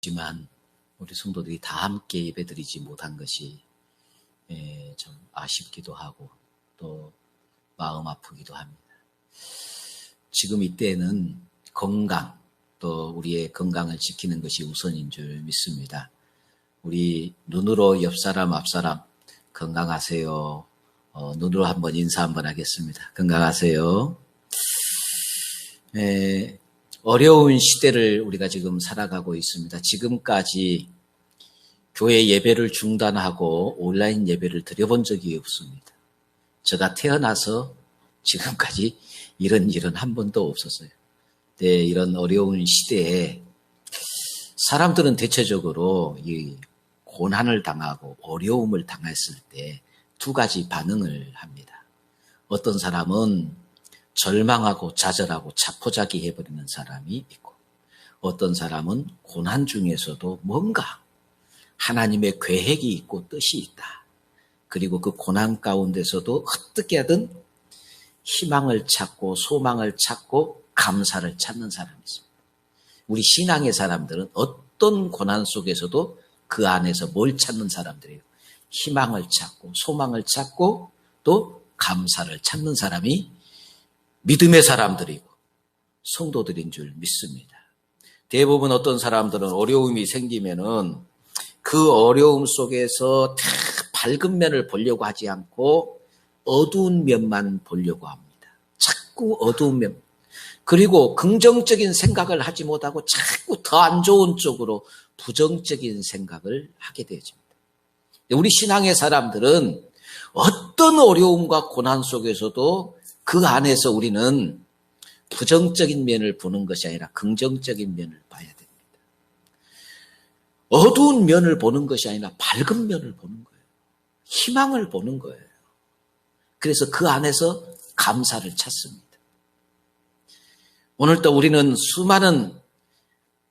지만 우리 성도들이 다 함께 예배드리지 못한 것이 예, 좀 아쉽기도 하고 또 마음 아프기도 합니다. 지금 이때는 건강 또 우리의 건강을 지키는 것이 우선인 줄 믿습니다. 우리 눈으로 옆 사람 앞 사람 건강하세요. 어, 눈으로 한번 인사 한번 하겠습니다. 건강하세요. 예, 어려운 시대를 우리가 지금 살아가고 있습니다. 지금까지 교회 예배를 중단하고 온라인 예배를 드려본 적이 없습니다. 제가 태어나서 지금까지 이런 일은 한 번도 없었어요. 네, 이런 어려운 시대에 사람들은 대체적으로 이 고난을 당하고 어려움을 당했을 때 두 가지 반응을 합니다. 어떤 사람은 절망하고 좌절하고 자포자기 해버리는 사람이 있고 어떤 사람은 고난 중에서도 뭔가 하나님의 계획이 있고 뜻이 있다. 그리고 그 고난 가운데서도 어떻게 하든 희망을 찾고 소망을 찾고 감사를 찾는 사람이 있습니다. 우리 신앙의 사람들은 어떤 고난 속에서도 그 안에서 뭘 찾는 사람들이에요. 희망을 찾고 소망을 찾고 또 감사를 찾는 사람이 믿음의 사람들이고 성도들인 줄 믿습니다. 대부분 어떤 사람들은 어려움이 생기면은 그 어려움 속에서 다 밝은 면을 보려고 하지 않고 어두운 면만 보려고 합니다. 자꾸 어두운 면. 그리고 긍정적인 생각을 하지 못하고 자꾸 더 안 좋은 쪽으로 부정적인 생각을 하게 되죠. 우리 신앙의 사람들은 어떤 어려움과 고난 속에서도 그 안에서 우리는 부정적인 면을 보는 것이 아니라 긍정적인 면을 봐야 됩니다. 어두운 면을 보는 것이 아니라 밝은 면을 보는 거예요. 희망을 보는 거예요. 그래서 그 안에서 감사를 찾습니다. 오늘도 우리는 수많은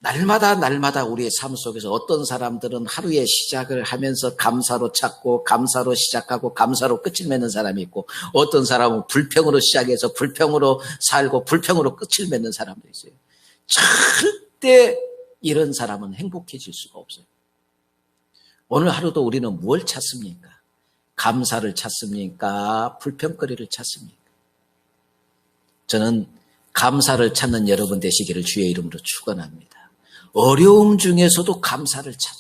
날마다 날마다 우리의 삶 속에서 어떤 사람들은 하루의 시작을 하면서 감사로 찾고 감사로 시작하고 감사로 끝을 맺는 사람이 있고 어떤 사람은 불평으로 시작해서 불평으로 살고 불평으로 끝을 맺는 사람도 있어요. 절대 이런 사람은 행복해질 수가 없어요. 오늘 하루도 우리는 무엇을 찾습니까? 감사를 찾습니까? 불평거리를 찾습니까? 저는 감사를 찾는 여러분 되시기를 주의 이름으로 축원합니다. 어려움 중에서도 감사를 찾아.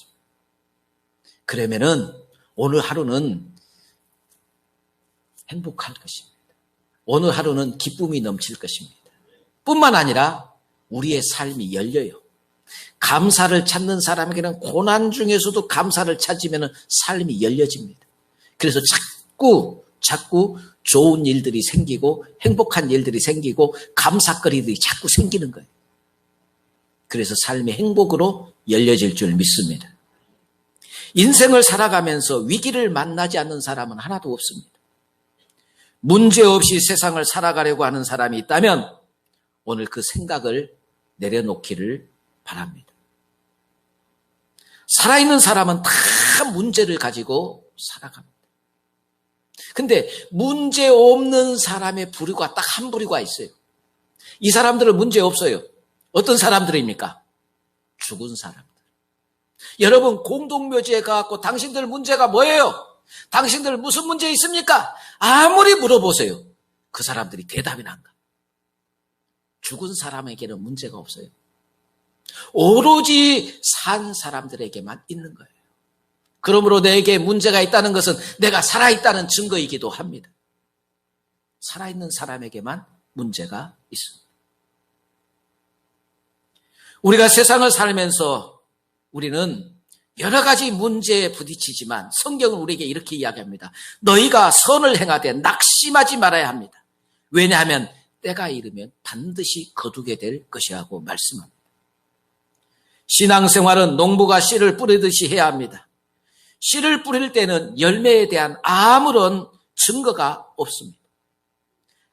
그러면은 오늘 하루는 행복할 것입니다. 오늘 하루는 기쁨이 넘칠 것입니다. 뿐만 아니라 우리의 삶이 열려요. 감사를 찾는 사람에게는 고난 중에서도 감사를 찾으면 삶이 열려집니다. 그래서 자꾸, 자꾸 좋은 일들이 생기고 행복한 일들이 생기고 감사거리들이 자꾸 생기는 거예요. 그래서 삶의 행복으로 열려질 줄 믿습니다. 인생을 살아가면서 위기를 만나지 않는 사람은 하나도 없습니다. 문제 없이 세상을 살아가려고 하는 사람이 있다면 오늘 그 생각을 내려놓기를 바랍니다. 살아있는 사람은 다 문제를 가지고 살아갑니다. 근데 문제 없는 사람의 부류가 딱 한 부류가 있어요. 이 사람들은 문제 없어요. 어떤 사람들입니까? 죽은 사람들. 여러분 공동묘지에 가갖고 당신들 문제가 뭐예요? 당신들 무슨 문제 있습니까? 아무리 물어보세요. 그 사람들이 대답이 난가. 죽은 사람에게는 문제가 없어요. 오로지 산 사람들에게만 있는 거예요. 그러므로 내게 문제가 있다는 것은 내가 살아있다는 증거이기도 합니다. 살아있는 사람에게만 문제가 있습니다. 우리가 세상을 살면서 우리는 여러 가지 문제에 부딪히지만 성경은 우리에게 이렇게 이야기합니다. 너희가 선을 행하되 낙심하지 말아야 합니다. 왜냐하면 때가 이르면 반드시 거두게 될 것이라고 말씀합니다. 신앙생활은 농부가 씨를 뿌리듯이 해야 합니다. 씨를 뿌릴 때는 열매에 대한 아무런 증거가 없습니다.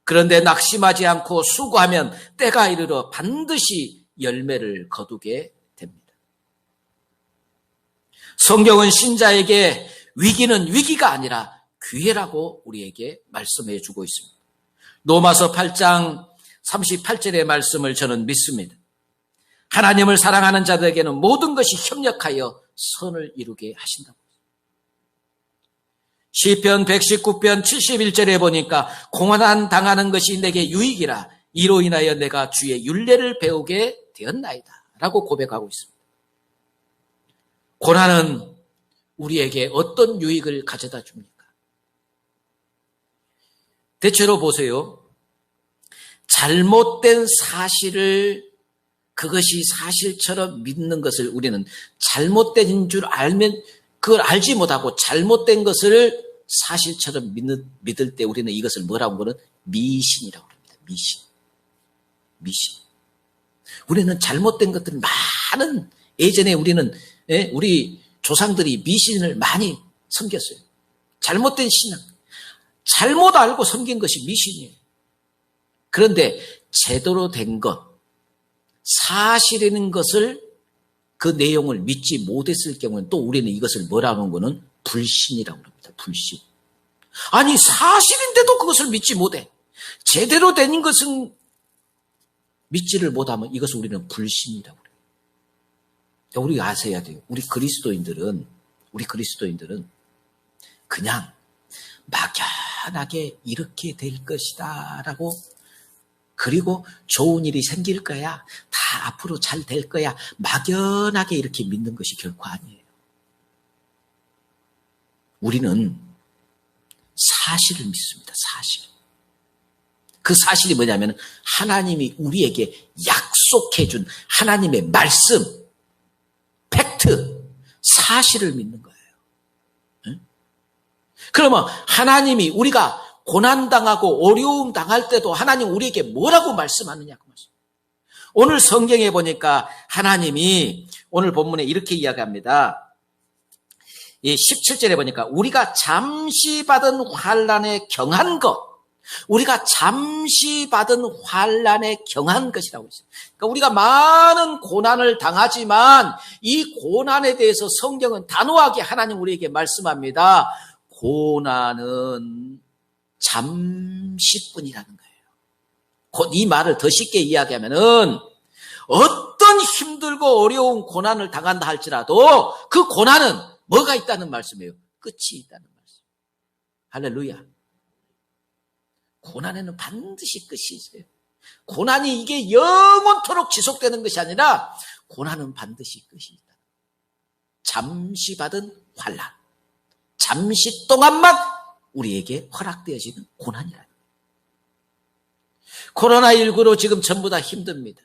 그런데 낙심하지 않고 수고하면 때가 이르러 반드시 열매를 거두게 됩니다. 성경은 신자에게 위기는 위기가 아니라 기회라고 우리에게 말씀해 주고 있습니다. 로마서 8장 38절의 말씀을 저는 믿습니다. 하나님을 사랑하는 자들에게는 모든 것이 협력하여 선을 이루게 하신다고. 시편 119편 71절에 보니까 공헌한 당하는 것이 내게 유익이라 이로 인하여 내가 주의 윤례를 배우게 되었나이다. 라고 고백하고 있습니다. 고난은 우리에게 어떤 유익을 가져다 줍니까? 대체로 보세요. 잘못된 사실을 그것이 사실처럼 믿는 것을 우리는 잘못된 줄 알면 그걸 알지 못하고 잘못된 것을 사실처럼 믿는, 믿을 때 우리는 이것을 뭐라고 하는 미신이라고 합니다. 미신. 미신. 우리는 잘못된 것들 많은 예전에 우리는 예, 우리 조상들이 미신을 많이 섬겼어요. 잘못된 신앙. 잘못 알고 섬긴 것이 미신이에요. 그런데 제대로 된 것, 사실이라는 것을 그 내용을 믿지 못했을 경우는 또 우리는 이것을 뭐라는 거는 불신이라고 합니다. 불신. 아니 사실인데도 그것을 믿지 못해. 제대로 된 것은 믿지를 못하면 이것을 우리는 불신이라고 그래요. 우리가 아셔야 돼요. 우리 그리스도인들은 우리 그리스도인들은 그냥 막연하게 이렇게 될 것이다 라고 그리고 좋은 일이 생길 거야. 다 앞으로 잘 될 거야. 막연하게 이렇게 믿는 것이 결코 아니에요. 우리는 사실을 믿습니다. 사실. 그 사실이 뭐냐면 하나님이 우리에게 약속해 준 하나님의 말씀, 팩트, 사실을 믿는 거예요. 그러면 하나님이 우리가 고난당하고 어려움 당할 때도 하나님 우리에게 뭐라고 말씀하느냐 그 말씀. 오늘 성경에 보니까 하나님이 오늘 본문에 이렇게 이야기합니다. 17절에 보니까 우리가 잠시 받은 환란에 경한 것 우리가 잠시 받은 환란에 경한 것이라고 했어요. 그러니까 우리가 많은 고난을 당하지만 이 고난에 대해서 성경은 단호하게 하나님 우리에게 말씀합니다. 고난은 잠시뿐이라는 거예요. 이 말을 더 쉽게 이야기하면은 어떤 힘들고 어려운 고난을 당한다 할지라도 그 고난은 뭐가 있다는 말씀이에요. 끝이 있다는 말씀. 할렐루야. 고난에는 반드시 끝이 있어요. 고난이 이게 영원토록 지속되는 것이 아니라 고난은 반드시 끝이 있다. 잠시 받은 환란, 잠시 동안만 우리에게 허락되어지는 고난이라. 코로나19로 지금 전부 다 힘듭니다.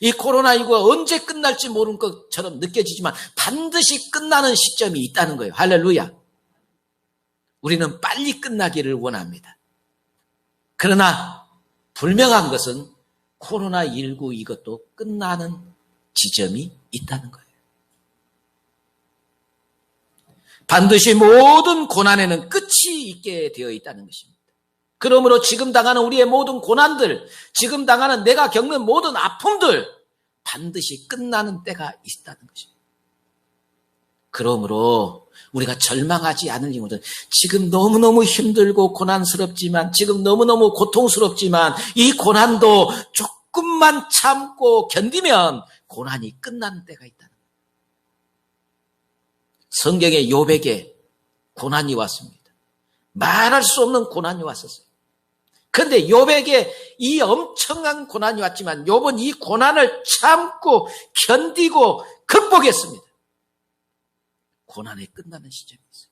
이 코로나19가 언제 끝날지 모르는 것처럼 느껴지지만 반드시 끝나는 시점이 있다는 거예요. 할렐루야. 우리는 빨리 끝나기를 원합니다. 그러나 불명한 것은 코로나19 이것도 끝나는 지점이 있다는 거예요. 반드시 모든 고난에는 끝이 있게 되어 있다는 것입니다. 그러므로 지금 당하는 우리의 모든 고난들, 지금 당하는 내가 겪는 모든 아픔들, 반드시 끝나는 때가 있다는 것입니다. 그러므로 우리가 절망하지 않을 이유는 지금 너무너무 힘들고 고난스럽지만 지금 너무너무 고통스럽지만 이 고난도 조금만 참고 견디면 고난이 끝나는 때가 있다는 거예요. 성경에 요백에 고난이 왔습니다. 말할 수 없는 고난이 왔었어요. 그런데 요백에 이 엄청난 고난이 왔지만 요번 이 고난을 참고 견디고 극복했습니다. 고난이 끝나는 시점이 있어요.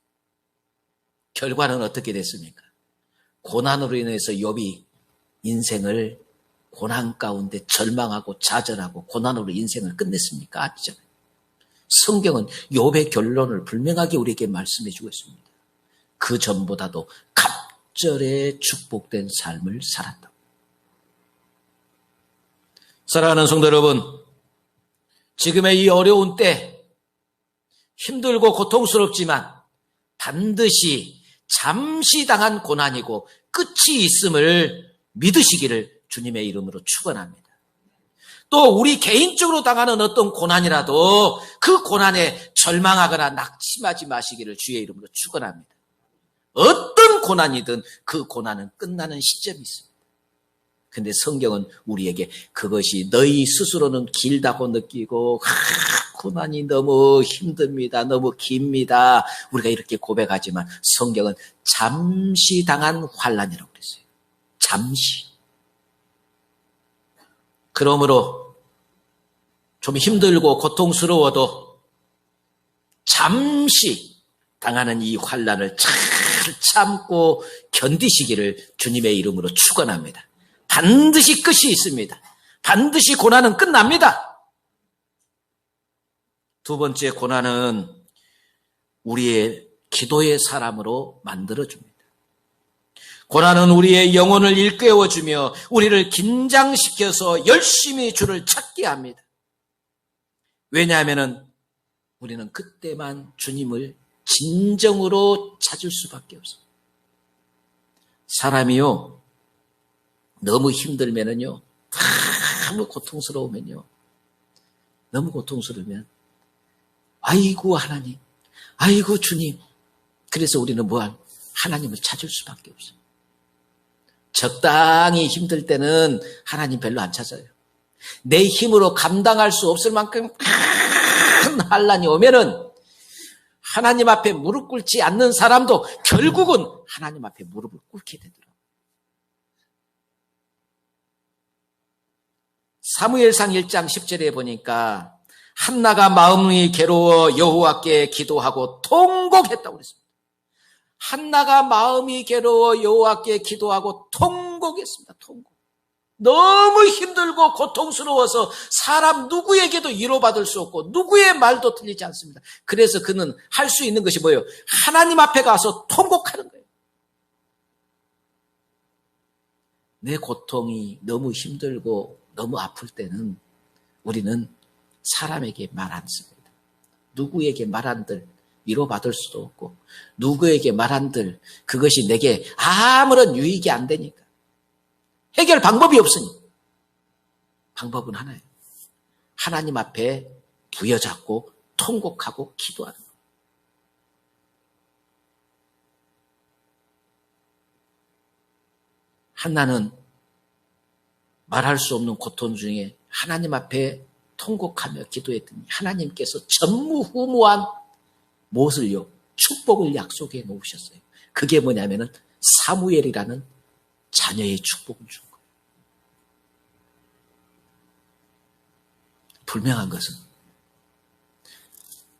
결과는 어떻게 됐습니까? 고난으로 인해서 욥이 인생을 고난 가운데 절망하고 좌절하고 고난으로 인생을 끝냈습니까? 아니잖아요. 성경은 욥의 결론을 분명하게 우리에게 말씀해 주고 있습니다. 그 전보다도 갑절에 축복된 삶을 살았다. 사랑하는 성도 여러분, 지금의 이 어려운 때 힘들고 고통스럽지만 반드시 잠시 당한 고난이고 끝이 있음을 믿으시기를 주님의 이름으로 축원합니다. 또 우리 개인적으로 당하는 어떤 고난이라도 그 고난에 절망하거나 낙심하지 마시기를 주의 이름으로 축원합니다. 어떤 고난이든 그 고난은 끝나는 시점이 있습니다. 근데 성경은 우리에게 그것이 너희 스스로는 길다고 느끼고 하, 고난이 너무 힘듭니다. 너무 깁니다. 우리가 이렇게 고백하지만 성경은 잠시 당한 환란이라고 그랬어요. 잠시. 그러므로 좀 힘들고 고통스러워도 잠시 당하는 이 환란을 잘 참고 견디시기를 주님의 이름으로 축원합니다. 반드시 끝이 있습니다. 반드시 고난은 끝납니다. 두 번째 고난은 우리의 기도의 사람으로 만들어줍니다. 고난은 우리의 영혼을 일깨워주며 우리를 긴장시켜서 열심히 주를 찾게 합니다. 왜냐하면 우리는 그때만 주님을 진정으로 찾을 수밖에 없어요. 사람이요, 너무 힘들면은요, 너무 고통스러우면요, 너무 고통스러우면, 아이고 하나님, 아이고 주님. 그래서 우리는 뭐한 하나님을 찾을 수밖에 없어요. 적당히 힘들 때는 하나님 별로 안 찾아요. 내 힘으로 감당할 수 없을 만큼 큰 환란이 오면은 하나님 앞에 무릎 꿇지 않는 사람도 결국은 하나님 앞에 무릎을 꿇게 되더라고요. 사무엘상 1장 10절에 보니까 한나가 마음이 괴로워 여호와께 기도하고 통곡했다고 그랬습니다. 한나가 마음이 괴로워 여호와께 기도하고 통곡했습니다. 통곡. 너무 힘들고 고통스러워서 사람 누구에게도 위로받을 수 없고 누구의 말도 틀리지 않습니다. 그래서 그는 할 수 있는 것이 뭐예요? 하나님 앞에 가서 통곡하는 거예요. 내 고통이 너무 힘들고 너무 아플 때는 우리는 사람에게 말 안 씁니다. 누구에게 말 안들 위로받을 수도 없고 누구에게 말 안들 그것이 내게 아무런 유익이 안 되니까 해결 방법이 없으니 방법은 하나예요. 하나님 앞에 부여잡고 통곡하고 기도하는 것. 한나는 말할 수 없는 고통 중에 하나님 앞에 통곡하며 기도했더니 하나님께서 전무후무한 무엇을요? 축복을 약속해 놓으셨어요. 그게 뭐냐면은 사무엘이라는 자녀의 축복을 준 거예요. 분명한 것은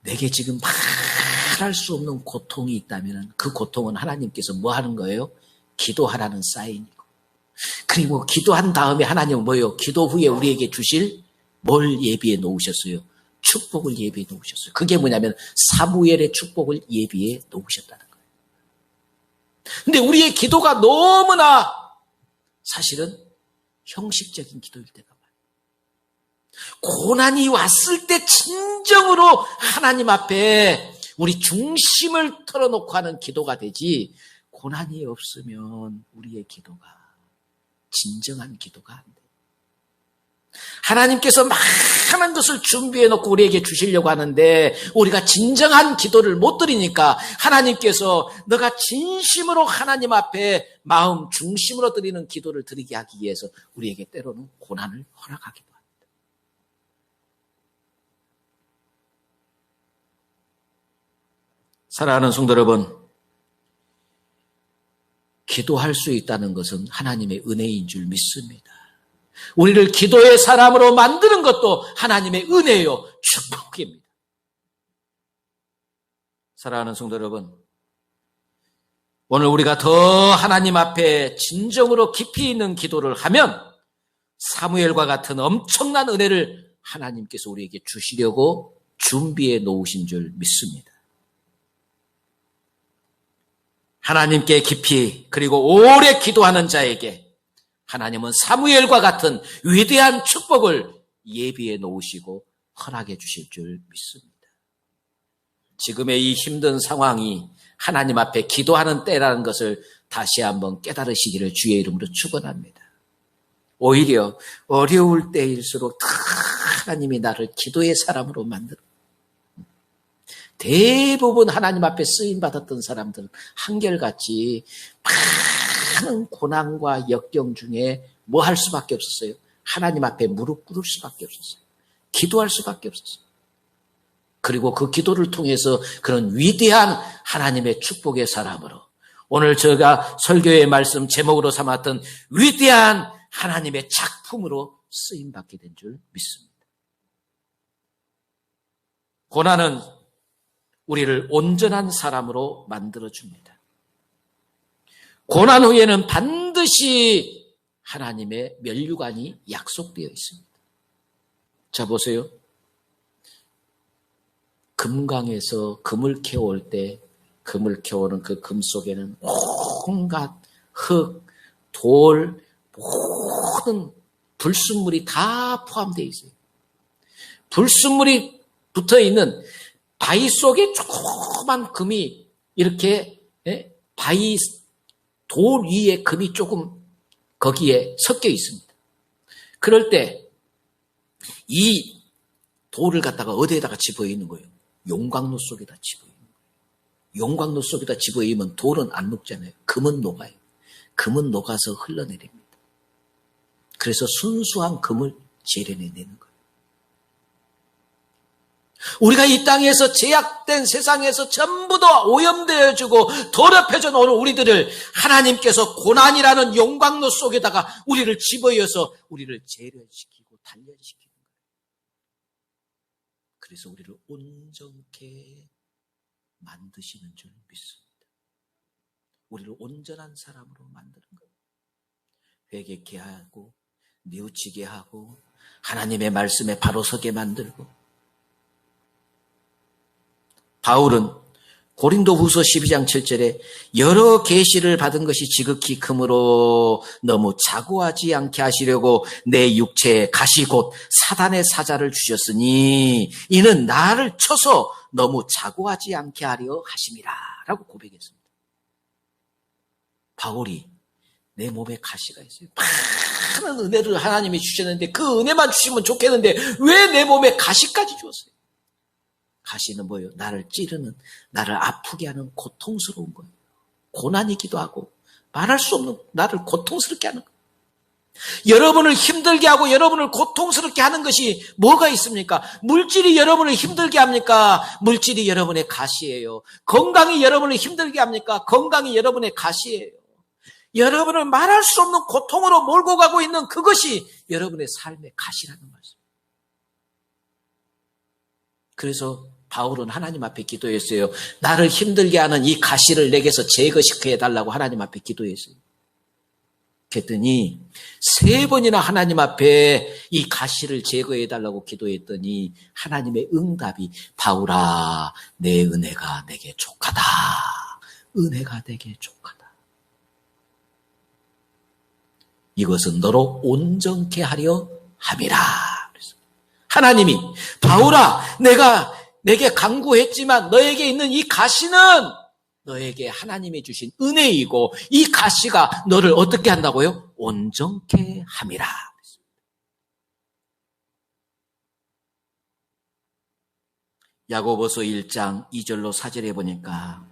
내게 지금 말할 수 없는 고통이 있다면 그 고통은 하나님께서 뭐 하는 거예요? 기도하라는 사인이고. 그리고 기도한 다음에 하나님은 뭐예요? 기도 후에 우리에게 주실 뭘 예비해 놓으셨어요? 축복을 예비해 놓으셨어요. 그게 뭐냐면 사무엘의 축복을 예비해 놓으셨다는 거예요. 근데 우리의 기도가 너무나 사실은 형식적인 기도일 때가 많아요. 고난이 왔을 때 진정으로 하나님 앞에 우리 중심을 털어놓고 하는 기도가 되지 고난이 없으면 우리의 기도가 진정한 기도가 안 돼. 하나님께서 많은 것을 준비해 놓고 우리에게 주시려고 하는데 우리가 진정한 기도를 못 드리니까 하나님께서 너가 진심으로 하나님 앞에 마음 중심으로 드리는 기도를 드리게 하기 위해서 우리에게 때로는 고난을 허락하기도 합니다. 사랑하는 성도 여러분, 기도할 수 있다는 것은 하나님의 은혜인 줄 믿습니다. 우리를 기도의 사람으로 만드는 것도 하나님의 은혜요, 축복입니다. 사랑하는 성도 여러분, 오늘 우리가 더 하나님 앞에 진정으로 깊이 있는 기도를 하면 사무엘과 같은 엄청난 은혜를 하나님께서 우리에게 주시려고 준비해 놓으신 줄 믿습니다. 하나님께 깊이 그리고 오래 기도하는 자에게 하나님은 사무엘과 같은 위대한 축복을 예비해 놓으시고 허락해 주실 줄 믿습니다. 지금의 이 힘든 상황이 하나님 앞에 기도하는 때라는 것을 다시 한번 깨달으시기를 주의 이름으로 축원합니다. 오히려 어려울 때일수록 하나님이 나를 기도의 사람으로 만들어. 대부분 하나님 앞에 쓰임 받았던 사람들은 한결같이 많은 고난과 역경 중에 뭐 할 수밖에 없었어요? 하나님 앞에 무릎 꿇을 수밖에 없었어요. 기도할 수밖에 없었어요. 그리고 그 기도를 통해서 그런 위대한 하나님의 축복의 사람으로 오늘 제가 설교의 말씀 제목으로 삼았던 위대한 하나님의 작품으로 쓰임 받게 된 줄 믿습니다. 고난은 우리를 온전한 사람으로 만들어 줍니다. 고난 후에는 반드시 하나님의 멸류관이 약속되어 있습니다. 자 보세요. 금강에서 금을 캐올 때 금을 캐오는 그 금 속에는 온갖 흙, 돌, 모든 불순물이 다 포함되어 있어요. 불순물이 붙어 있는 바위 속에 조그만 금이 이렇게 예? 바위 돌 위에 금이 조금 거기에 섞여 있습니다. 그럴 때 이 돌을 갖다가 어디에다가 집어있는 거예요? 용광로 속에다 집어있는 거예요. 용광로 속에다 집어이면 돌은 안 녹잖아요. 금은 녹아요. 금은 녹아서 흘러내립니다. 그래서 순수한 금을 재련해내는 거예요. 우리가 이 땅에서 제약된 세상에서 전부 다 오염되어지고 더럽혀져 놓은 우리들을 하나님께서 고난이라는 용광로 속에다가 우리를 집어여서 우리를 재련시키고 단련시키는 거예요. 그래서 우리를 온전케 만드시는 줄 믿습니다. 우리를 온전한 사람으로 만드는 거예요. 회개케 하고 뉘우치게 하고 하나님의 말씀에 바로 서게 만들고 바울은 고린도 후서 12장 7절에 여러 계시를 받은 것이 지극히 크므로 너무 자고하지 않게 하시려고 내 육체에 가시 곧 사단의 사자를 주셨으니 이는 나를 쳐서 너무 자고하지 않게 하려 하심이라 라고 고백했습니다. 바울이 내 몸에 가시가 있어요. 많은 은혜를 하나님이 주셨는데 그 은혜만 주시면 좋겠는데 왜 내 몸에 가시까지 주었어요? 가시는 뭐예요? 나를 찌르는, 나를 아프게 하는 고통스러운 거예요. 고난이기도 하고, 말할 수 없는 나를 고통스럽게 하는 거예요. 여러분을 힘들게 하고 여러분을 고통스럽게 하는 것이 뭐가 있습니까? 물질이 여러분을 힘들게 합니까? 물질이 여러분의 가시예요. 건강이 여러분을 힘들게 합니까? 건강이 여러분의 가시예요. 여러분을 말할 수 없는 고통으로 몰고 가고 있는 그것이 여러분의 삶의 가시라는 말씀. 그래서 바울은 하나님 앞에 기도했어요. 나를 힘들게 하는 이 가시를 내게서 제거시켜 달라고 하나님 앞에 기도했어요. 그랬더니 세 번이나 하나님 앞에 이 가시를 제거해 달라고 기도했더니 하나님의 응답이 바울아 내 은혜가 내게 족하다. 은혜가 내게 족하다. 이것은 너로 온전케 하려 함이라. 하나님이 바울아 내가 내게 강구했지만 너에게 있는 이 가시는 너에게 하나님이 주신 은혜이고 이 가시가 너를 어떻게 한다고요? 온전케 함이라. 야고보서 1장 2절로 4절에 보니까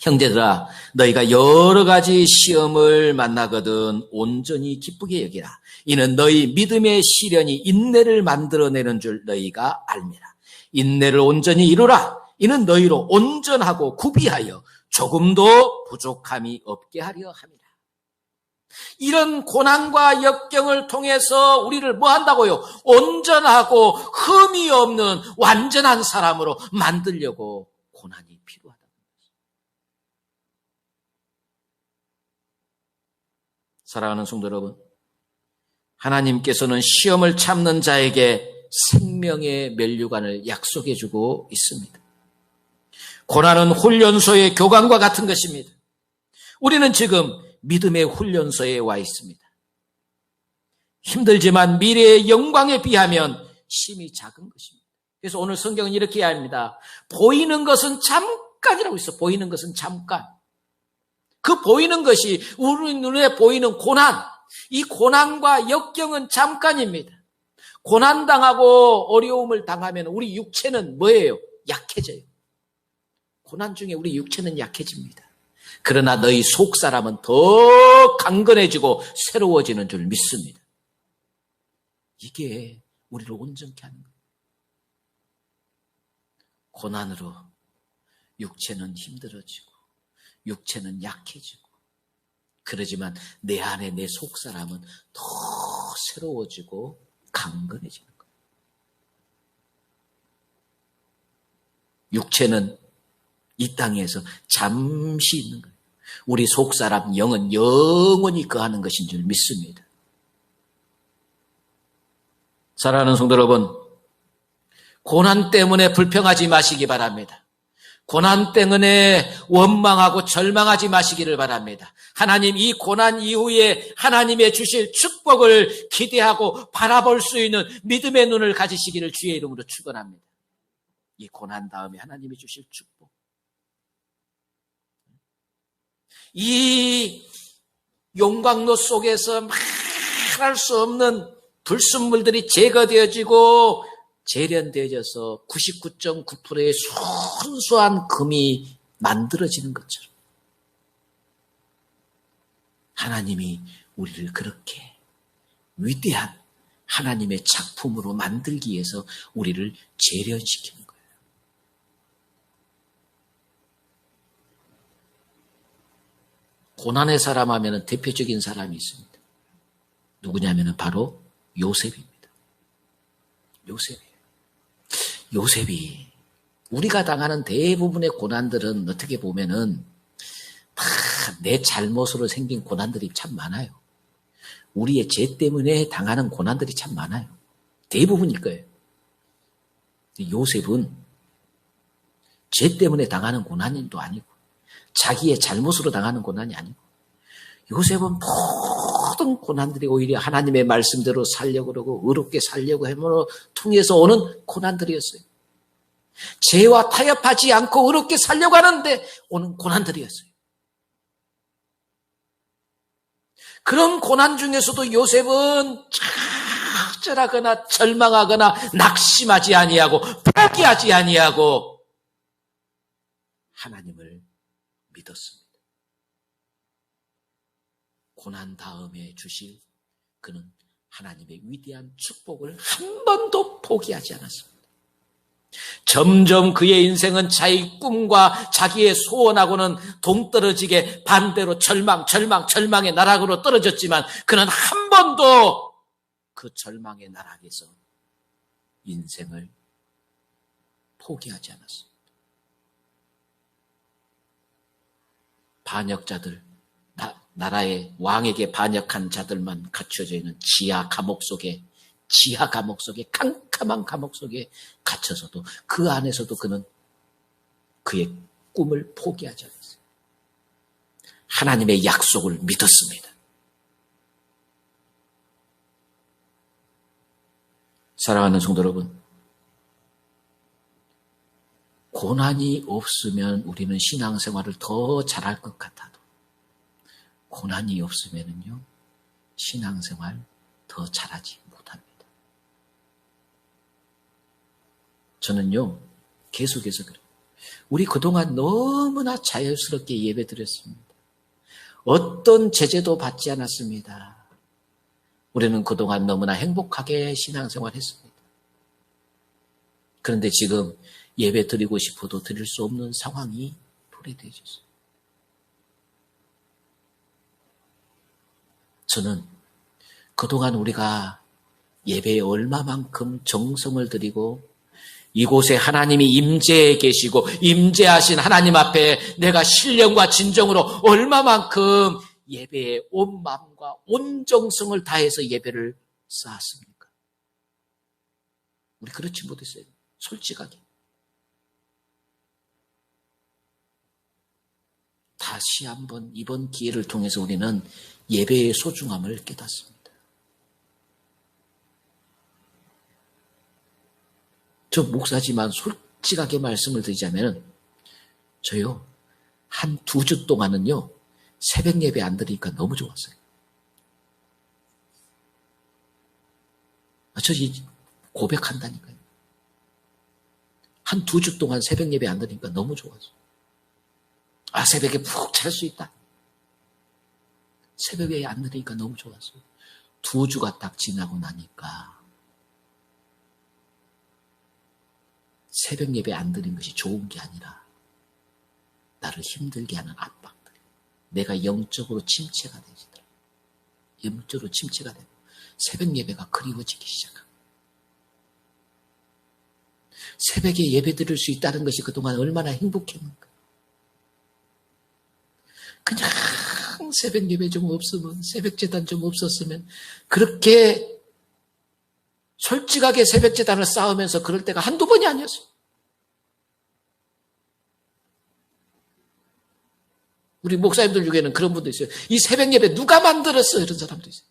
형제들아 너희가 여러 가지 시험을 만나거든 온전히 기쁘게 여기라 이는 너희 믿음의 시련이 인내를 만들어내는 줄 너희가 알미라 인내를 온전히 이루라. 이는 너희로 온전하고 구비하여 조금도 부족함이 없게 하려 함이라. 이런 고난과 역경을 통해서 우리를 뭐 한다고요? 온전하고 흠이 없는 완전한 사람으로 만들려고 고난이 필요하다. 사랑하는 성도 여러분, 하나님께서는 시험을 참는 자에게 생명의 멸류관을 약속해 주고 있습니다. 고난은 훈련소의 교관과 같은 것입니다. 우리는 지금 믿음의 훈련소에 와 있습니다. 힘들지만 미래의 영광에 비하면 심이 작은 것입니다. 그래서 오늘 성경은 이렇게 합니다. 보이는 것은 잠깐이라고 있어. 보이는 것은 잠깐. 그 보이는 것이 우리 눈에 보이는 고난, 이 고난과 역경은 잠깐입니다. 고난당하고 어려움을 당하면 우리 육체는 뭐예요? 약해져요. 고난 중에 우리 육체는 약해집니다. 그러나 너희 속 사람은 더 강건해지고 새로워지는 줄 믿습니다. 이게 우리를 온전케 하는 거예요. 고난으로 육체는 힘들어지고 육체는 약해지고 그러지만 내 안에 내 속 사람은 더 새로워지고 강건해지는 거예요. 육체는 이 땅에서 잠시 있는 거예요. 우리 속 사람 영은 영원히 거하는 것인 줄 믿습니다. 사랑하는 성도 여러분, 고난 때문에 불평하지 마시기 바랍니다. 고난 때문에 원망하고 절망하지 마시기를 바랍니다. 하나님 이 고난 이후에 하나님의 주실 축복을 기대하고 바라볼 수 있는 믿음의 눈을 가지시기를 주의 이름으로 축원합니다. 이 고난 다음에 하나님이 주실 축복. 이 용광로 속에서 말할 수 없는 불순물들이 제거되어지고 재련되어져서 99.9%의 순수한 금이 만들어지는 것처럼 하나님이 우리를 그렇게 위대한 하나님의 작품으로 만들기 위해서 우리를 재련시키는 거예요. 고난의 사람 하면 대표적인 사람이 있습니다. 누구냐면 바로 요셉입니다. 요셉이에요. 요셉이 우리가 당하는 대부분의 고난들은 어떻게 보면은 다 내 잘못으로 생긴 고난들이 참 많아요. 우리의 죄 때문에 당하는 고난들이 참 많아요. 대부분일 거예요. 요셉은 죄 때문에 당하는 고난도 아니고 자기의 잘못으로 당하는 고난이 아니고 요셉은 모든 고난들이 오히려 하나님의 말씀대로 살려고 그러고 의롭게 살려고 함으로 통해서 오는 고난들이었어요. 죄와 타협하지 않고 의롭게 살려고 하는데 오는 고난들이었어요. 그런 고난 중에서도 요셉은 좌절하거나 절망하거나 낙심하지 아니하고 포기하지 아니하고 하나님을 믿었습니다. 고난 다음에 주실 그는 하나님의 위대한 축복을 한 번도 포기하지 않았습니다. 점점 그의 인생은 자기 꿈과 자기의 소원하고는 동떨어지게 반대로 절망, 절망, 절망의 나락으로 떨어졌지만 그는 한 번도 그 절망의 나락에서 인생을 포기하지 않았습니다. 반역자들, 나, 나라의 왕에게 반역한 자들만 갖춰져 있는 지하 감옥 속에 지하 감옥 속에 캄캄한 감옥 속에 갇혀서도 그 안에서도 그는 그의 꿈을 포기하지 않았어요. 하나님의 약속을 믿었습니다. 사랑하는 성도 여러분, 고난이 없으면 우리는 신앙생활을 더 잘할 것 같아도 고난이 없으면요 신앙생활 더 잘하지 못합니다. 저는요 계속해서 그래요. 우리 그동안 너무나 자연스럽게 예배 드렸습니다. 어떤 제재도 받지 않았습니다. 우리는 그동안 너무나 행복하게 신앙생활 했습니다. 그런데 지금 예배 드리고 싶어도 드릴 수 없는 상황이 도래되어졌어요. 저는 그동안 우리가 예배에 얼마만큼 정성을 들이고 이곳에 하나님이 임재해 계시고 임재하신 하나님 앞에 내가 신령과 진정으로 얼마만큼 예배에 온 마음과 온 정성을 다해서 예배를 쌓았습니까? 우리 그렇지 못했어요. 솔직하게. 다시 한번 이번 기회를 통해서 우리는 예배의 소중함을 깨닫습니다. 저 목사지만 솔직하게 말씀을 드리자면 저요 한 두 주 동안은요 새벽 예배 안 드리니까 너무 좋았어요. 아, 저 고백한다니까요. 한 두 주 동안 새벽 예배 안 드리니까 너무 좋았어요. 아, 새벽에 푹 잘 수 있다. 새벽에 안 들으니까 너무 좋았어요. 두 주가 딱 지나고 나니까 새벽 예배 안 드린 것이 좋은 게 아니라 나를 힘들게 하는 압박들. 내가 영적으로 침체가 되지더라. 영적으로 침체가 되고 새벽 예배가 그리워지기 시작합니다. 새벽에 예배 드릴 수 있다는 것이 그동안 얼마나 행복했는가. 그냥 새벽 예배 좀 없으면, 새벽 재단 좀 없었으면, 그렇게 솔직하게 새벽 재단을 쌓으면서 그럴 때가 한두 번이 아니었어요. 우리 목사님들 중에는 그런 분도 있어요. 이 새벽 예배 누가 만들었어? 이런 사람도 있어요.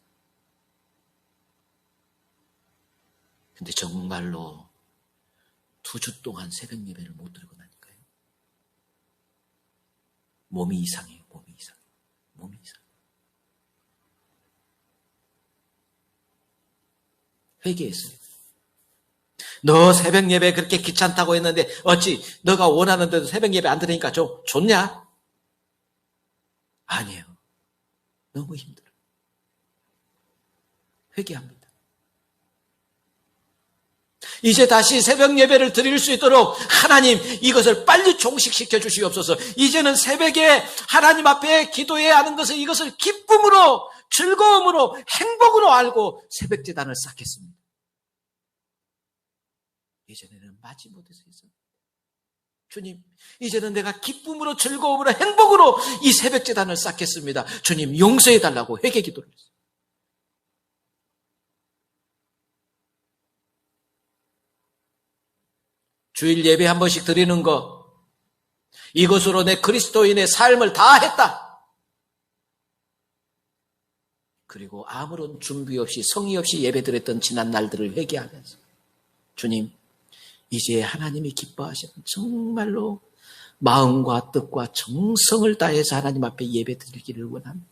근데 정말로 두 주 동안 새벽 예배를 못 드리고 나니까요. 몸이 이상해요. 몸이 이상해요. 몸이 이상해요. 회개했어요. 너 새벽 예배 그렇게 귀찮다고 했는데 어찌 너가 원하는데도 새벽 예배 안 들으니까 좀 좋냐? 아니에요. 너무 힘들어. 회개합니다. 이제 다시 새벽 예배를 드릴 수 있도록 하나님 이것을 빨리 종식시켜 주시옵소서. 이제는 새벽에 하나님 앞에 기도해야 하는 것을 이것을 기쁨으로 즐거움으로 행복으로 알고 새벽 재단을 쌓겠습니다. 예전에는 마지 못해서 했어요. 주님, 이제는 내가 기쁨으로 즐거움으로 행복으로 이 새벽 재단을 쌓겠습니다. 주님 용서해 달라고 회개 기도를 했어요. 주일 예배 한 번씩 드리는 거 이것으로 내 그리스도인의 삶을 다 했다. 그리고 아무런 준비 없이 성의 없이 예배 드렸던 지난 날들을 회개하면서 주님 이제 하나님이 기뻐하시는 정말로 마음과 뜻과 정성을 다해서 하나님 앞에 예배 드리기를 원합니다.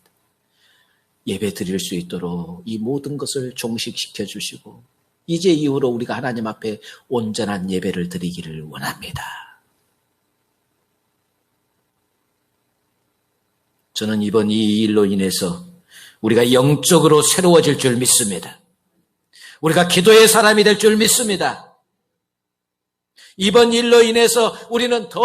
예배 드릴 수 있도록 이 모든 것을 종식시켜 주시고 이제 이후로 우리가 하나님 앞에 온전한 예배를 드리기를 원합니다. 저는 이번 이 일로 인해서 우리가 영적으로 새로워질 줄 믿습니다. 우리가 기도의 사람이 될 줄 믿습니다. 이번 일로 인해서 우리는 더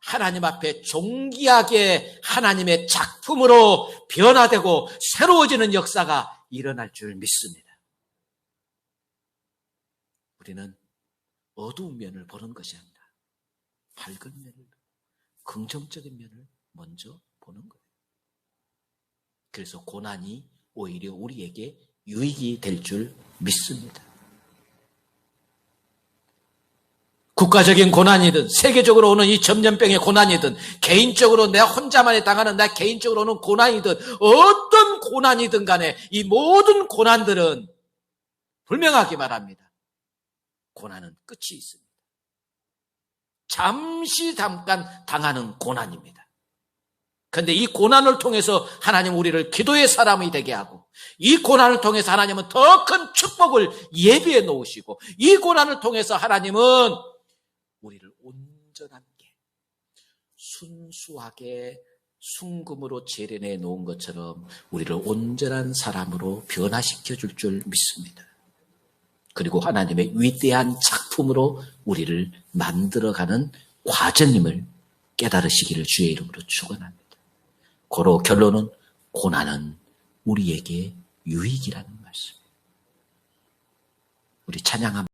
하나님 앞에 존귀하게 하나님의 작품으로 변화되고 새로워지는 역사가 일어날 줄 믿습니다. 우리는 어두운 면을 보는 것이 아니라 밝은 면을, 긍정적인 면을 먼저 보는 거예요. 그래서 고난이 오히려 우리에게 유익이 될 줄 믿습니다. 국가적인 고난이든 세계적으로 오는 이 전염병의 고난이든 개인적으로 내 혼자만이 당하는 내 개인적으로 오는 고난이든 어떤 고난이든 간에 이 모든 고난들은 분명하게 말합니다. 고난은 끝이 있습니다. 잠시 잠깐 당하는 고난입니다. 그런데 이 고난을 통해서 하나님 우리를 기도의 사람이 되게 하고 이 고난을 통해서 하나님은 더 큰 축복을 예비해 놓으시고 이 고난을 통해서 하나님은 우리를 온전하게 순수하게 순금으로 재련해 놓은 것처럼 우리를 온전한 사람으로 변화시켜 줄 줄 믿습니다. 그리고 하나님의 위대한 작품으로 우리를 만들어가는 과정임을 깨달으시기를 주의 이름으로 축원합니다. 고로 결론은 고난은 우리에게 유익이라는 말씀. 우리 찬양 한번